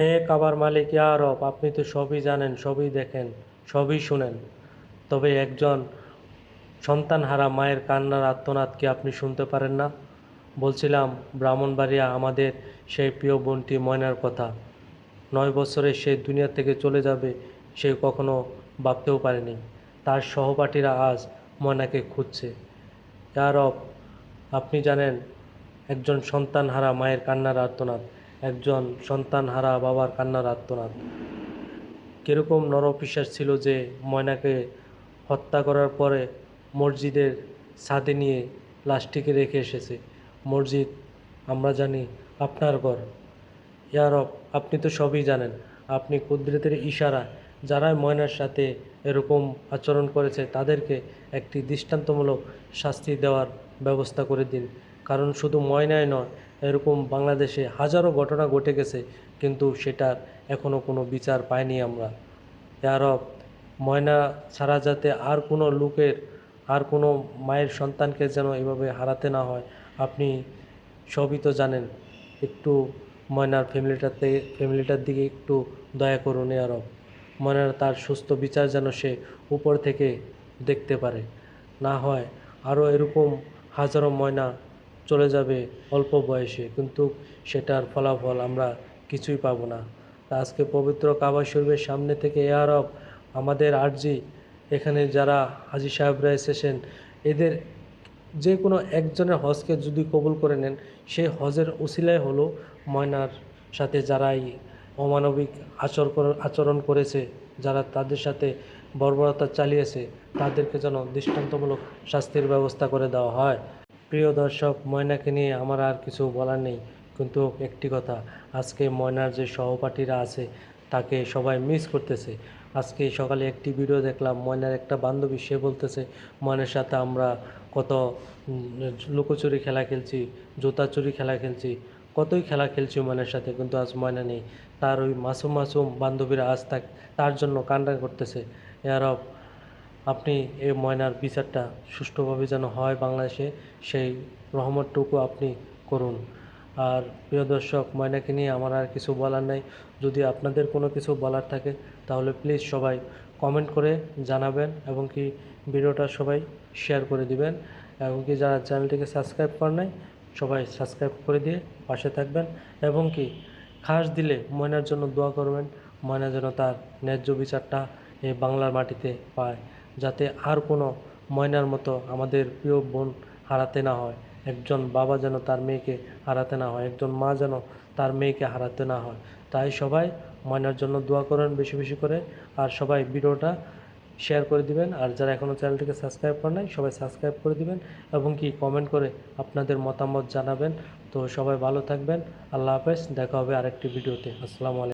হে কাবার মালিক, ইয়া রব, আপনি তো সবই জানেন, সবই দেখেন, সবই শুনেন। তবে একজন সন্তানহারা মায়ের কান্নার আর্তনাদ কি আপনি শুনতে পারেন না? বলছিলাম, ব্রাহ্মণবাড়িয়া আমাদের সেই প্রিয় বোনটি ময়নার কথা। নয় বছরে সে দুনিয়া থেকে চলে যাবে, সে কখনো ভাবতেও পারেনি। তার সহপাঠীরা আজ ময়নাকে খুঁজছে। ইয়া রব, আপনি জানেন, একজন সন্তানহারা মায়ের কান্নার আর্তনাদ। একজন সন্তানহারা বাবার কান্নার আর্তনাদ। কীরকম নরপিশ্বাস ছিল যে ময়নাকে হত্যা করার পরে মসজিদের ছাদে নিয়ে লাশটিকে রেখে এসেছে। মসজিদ, আমরা জানি, আপনার ঘর। ইয়ারব আপনি তো সবই জানেন, আপনি কুদরতের ইশারা যারা ময়নার সাথে এরকম আচরণ করেছে, তাদেরকে একটি দৃষ্টান্তমূলক শাস্তি দেওয়ার ব্যবস্থা করে দিন। কারণ শুধু ময়নায় নয় এরকম বাংলাদেশে হাজারো ঘটনা ঘটে গেছে, কিন্তু সেটার এখনও কোনো বিচার পাইনি আমরা। ইয়ারব ময়না ছাড়া যাতে আর কোনো লোকের, আর কোনো মায়ের সন্তানকে যেন এভাবে হারাতে না হয়, আপনি সবই তো জানেন। একটু ময়নার ফ্যামিলিটাতে ফ্যামিলিটার দিকে একটু দয়া করুন আরব ময়নার তার সুস্থ বিচার যেন সে উপর থেকে দেখতে পারে। না হয় আরও এরকম হাজারো ময়না চলে যাবে অল্প বয়সে, কিন্তু সেটার ফলাফল আমরা কিছুই পাবো না। আজকে পবিত্র কাবা শরীফের সামনে থেকে এয়ার আরব, আমাদের আরজি, এখানে যারা হাজি সাহেবরা এসেছেন, এদের যে কোনো একজনের হজকে যদি কবুল করে নেন সেই হজের উসিলায় হলো ময়নার সাথে যারাই অমানবিক আচর আচরণ করেছে, যারা তাদের সাথে বর্বরতা চালিয়েছে, তাদেরকে যেন দৃষ্টান্তমূলক শাস্তির ব্যবস্থা করে দেওয়া হয়। প্রিয় দর্শক, ময়নাকে নিয়ে আমার আর কিছু বলার নেই, কিন্তু একটি কথা, আজকে ময়নার যে সহপাঠীরা আছে, তাকে সবাই মিস করতেছে। আজকে সকালে একটি ভিডিও দেখলাম, ময়নার একটা বান্ধবী, সে বলতেছে, ময়নার সাথে আমরা কত লুকোচুরি খেলা খেলছি, জুতা চুরি খেলা খেলছি, কতই খেলা খেলছি ময়নার সাথে, কিন্তু আজ ময়না নেই। তার ওই মাসুম মাসুম বান্ধবীরা আজ তার জন্য কান্না করতেছে। এরব আপনি এই ময়নার বিচারটা সুষ্ঠুভাবে যেন হয় বাংলাদেশে, সেই রহমতটুকু আপনি করুন। আর প্রিয় দর্শক, ময়নাকে নিয়ে আমার আর কিছু বলার নাই। যদি আপনাদের কোনো কিছু বলার থাকে, তাহলে প্লিজ সবাই কমেন্ট করে জানাবেন এবং কি ভিডিওটা সবাই শেয়ার করে দিবেন। এবং কি যারা চ্যানেলটিকে সাবস্ক্রাইব করেন নাই, সবাই সাবস্ক্রাইব করে দিয়ে পাশে থাকবেন। এবং কি খাস দিলে ময়নার জন্য দোয়া করবেন, ময়না যেন তার ন্যায্য বিচারটা এই বাংলার মাটিতে পায়। যাতে আর কোনো ময়নার মতো আমাদের প্রিয় বোন হারাতে না হয়। একজন বাবা যেন তার মেয়েকে হারাতে না হয়, একজন মা যেন তার মেয়েকে হারাতে না হয়। তাই সবাই ময়নার জন্য দোয়া করেন বেশি বেশি করে, আর সবাই ভিডিওটা শেয়ার করে দিবেন। আর যারা এখনও চ্যানেলটিকে সাবস্ক্রাইব করে নাই, সবাই সাবস্ক্রাইব করে দিবেন এবং কি কমেন্ট করে আপনাদের মতামত জানাবেন। তো সবাই ভালো থাকবেন। আল্লাহ হাফেজ, দেখা হবে আরেকটি ভিডিওতে। আসসালামু আলাইকুম।